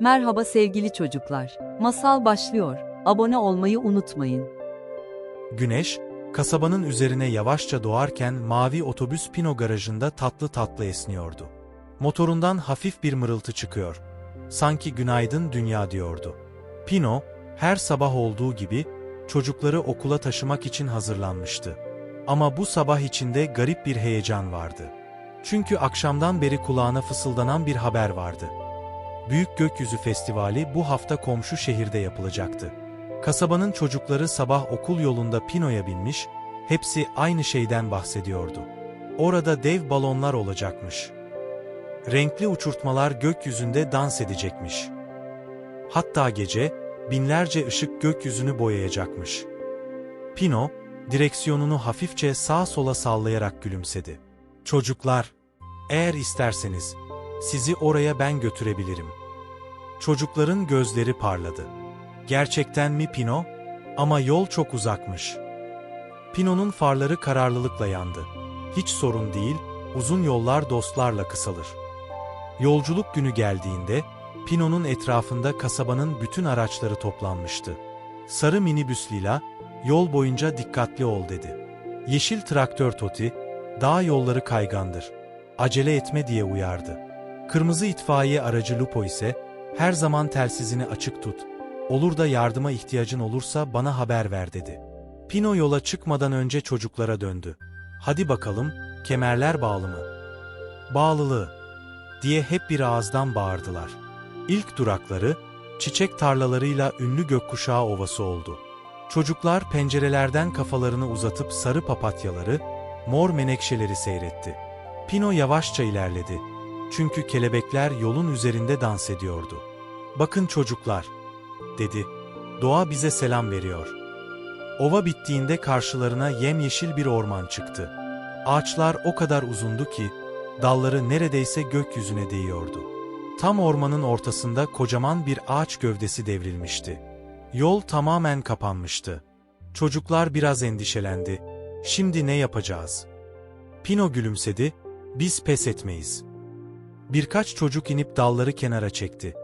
Merhaba sevgili çocuklar. Masal başlıyor. Abone olmayı unutmayın. Güneş, kasabanın üzerine yavaşça doğarken mavi otobüs Pino garajında tatlı tatlı esniyordu. Motorundan hafif bir mırıltı çıkıyor. Sanki günaydın dünya diyordu. Pino, her sabah olduğu gibi çocukları okula taşımak için hazırlanmıştı. Ama bu sabah içinde garip bir heyecan vardı. Çünkü akşamdan beri kulağına fısıldanan bir haber vardı. Büyük Gökyüzü Festivali bu hafta komşu şehirde yapılacaktı. Kasabanın çocukları sabah okul yolunda Pino'ya binmiş, hepsi aynı şeyden bahsediyordu. Orada dev balonlar olacakmış. Renkli uçurtmalar gökyüzünde dans edecekmiş. Hatta gece, binlerce ışık gökyüzünü boyayacakmış. Pino, direksiyonunu hafifçe sağa sola sallayarak gülümsedi. Çocuklar, eğer isterseniz, sizi oraya ben götürebilirim. Çocukların gözleri parladı. Gerçekten mi Pino? Ama yol çok uzakmış. Pino'nun farları kararlılıkla yandı. Hiç sorun değil, uzun yollar dostlarla kısalır. Yolculuk günü geldiğinde, Pino'nun etrafında kasabanın bütün araçları toplanmıştı. Sarı minibüs Lila, yol boyunca dikkatli ol dedi. Yeşil traktör Toti, dağ yolları kaygandır. Acele etme diye uyardı. Kırmızı itfaiye aracı Lupo ise, her zaman telsizini açık tut. Olur da yardıma ihtiyacın olursa bana haber ver dedi. Pino yola çıkmadan önce çocuklara döndü. Hadi bakalım, kemerler bağlı mı? Bağlılığı, diye hep bir ağızdan bağırdılar. İlk durakları, çiçek tarlalarıyla ünlü gökkuşağı ovası oldu. Çocuklar pencerelerden kafalarını uzatıp sarı papatyaları, mor menekşeleri seyretti. Pino yavaşça ilerledi. Çünkü kelebekler yolun üzerinde dans ediyordu. Bakın çocuklar, dedi. Doğa bize selam veriyor. Ova bittiğinde karşılarına yemyeşil bir orman çıktı. Ağaçlar o kadar uzundu ki, dalları neredeyse gökyüzüne değiyordu. Tam ormanın ortasında kocaman bir ağaç gövdesi devrilmişti. Yol tamamen kapanmıştı. Çocuklar biraz endişelendi. Şimdi ne yapacağız? Pino gülümsedi, biz pes etmeyiz. Birkaç çocuk inip dalları kenara çekti.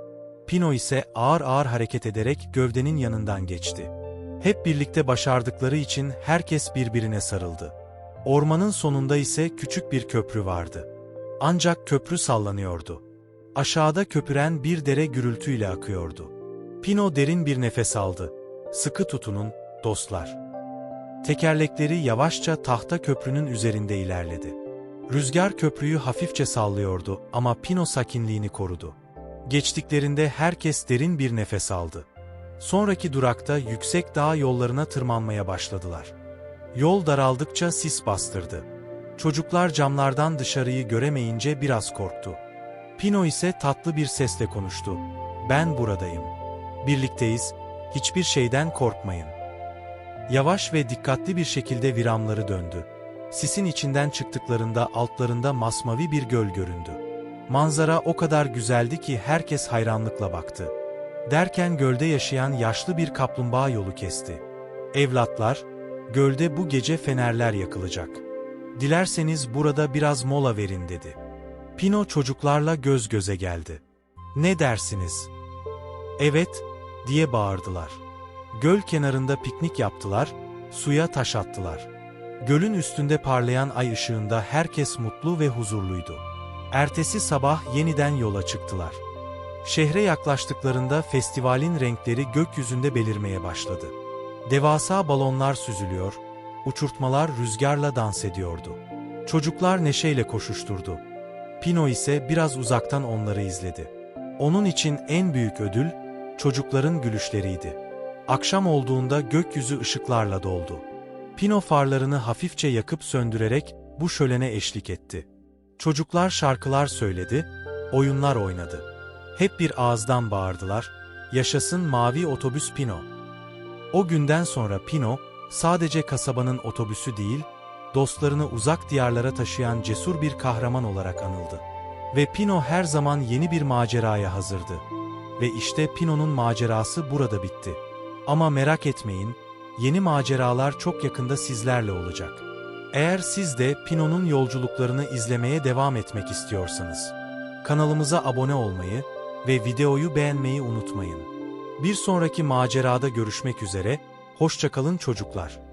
Pino ise ağır ağır hareket ederek gövdenin yanından geçti. Hep birlikte başardıkları için herkes birbirine sarıldı. Ormanın sonunda ise küçük bir köprü vardı. Ancak köprü sallanıyordu. Aşağıda köpüren bir dere gürültüyle akıyordu. Pino derin bir nefes aldı. Sıkı tutunun, dostlar. Tekerlekleri yavaşça tahta köprünün üzerinde ilerledi. Rüzgar köprüyü hafifçe sallıyordu ama Pino sakinliğini korudu. Geçtiklerinde herkes derin bir nefes aldı. Sonraki durakta yüksek dağ yollarına tırmanmaya başladılar. Yol daraldıkça sis bastırdı. Çocuklar camlardan dışarıyı göremeyince biraz korktu. Pino ise tatlı bir sesle konuştu. Ben buradayım. Birlikteyiz, hiçbir şeyden korkmayın. Yavaş ve dikkatli bir şekilde viramları döndü. Sisin içinden çıktıklarında altlarında masmavi bir göl göründü. Manzara o kadar güzeldi ki herkes hayranlıkla baktı. Derken gölde yaşayan yaşlı bir kaplumbağa yolu kesti. Evlatlar, gölde bu gece fenerler yakılacak. Dilerseniz burada biraz mola verin dedi. Pino çocuklarla göz göze geldi. Ne dersiniz? Evet, diye bağırdılar. Göl kenarında piknik yaptılar, suya taş attılar. Gölün üstünde parlayan ay ışığında herkes mutlu ve huzurluydu. Ertesi sabah yeniden yola çıktılar. Şehre yaklaştıklarında festivalin renkleri gökyüzünde belirmeye başladı. Devasa balonlar süzülüyor, uçurtmalar rüzgarla dans ediyordu. Çocuklar neşeyle koşuşturdu. Pino ise biraz uzaktan onları izledi. Onun için en büyük ödül, çocukların gülüşleriydi. Akşam olduğunda gökyüzü ışıklarla doldu. Pino farlarını hafifçe yakıp söndürerek bu şölene eşlik etti. Çocuklar şarkılar söyledi, oyunlar oynadı. Hep bir ağızdan bağırdılar, yaşasın mavi otobüs Pino. O günden sonra Pino, sadece kasabanın otobüsü değil, dostlarını uzak diyarlara taşıyan cesur bir kahraman olarak anıldı. Ve Pino her zaman yeni bir maceraya hazırdı. Ve işte Pino'nun macerası burada bitti. Ama merak etmeyin, yeni maceralar çok yakında sizlerle olacak. Eğer siz de Pino'nun yolculuklarını izlemeye devam etmek istiyorsanız, kanalımıza abone olmayı, ve videoyu beğenmeyi unutmayın. Bir sonraki macerada görüşmek üzere, hoşçakalın çocuklar.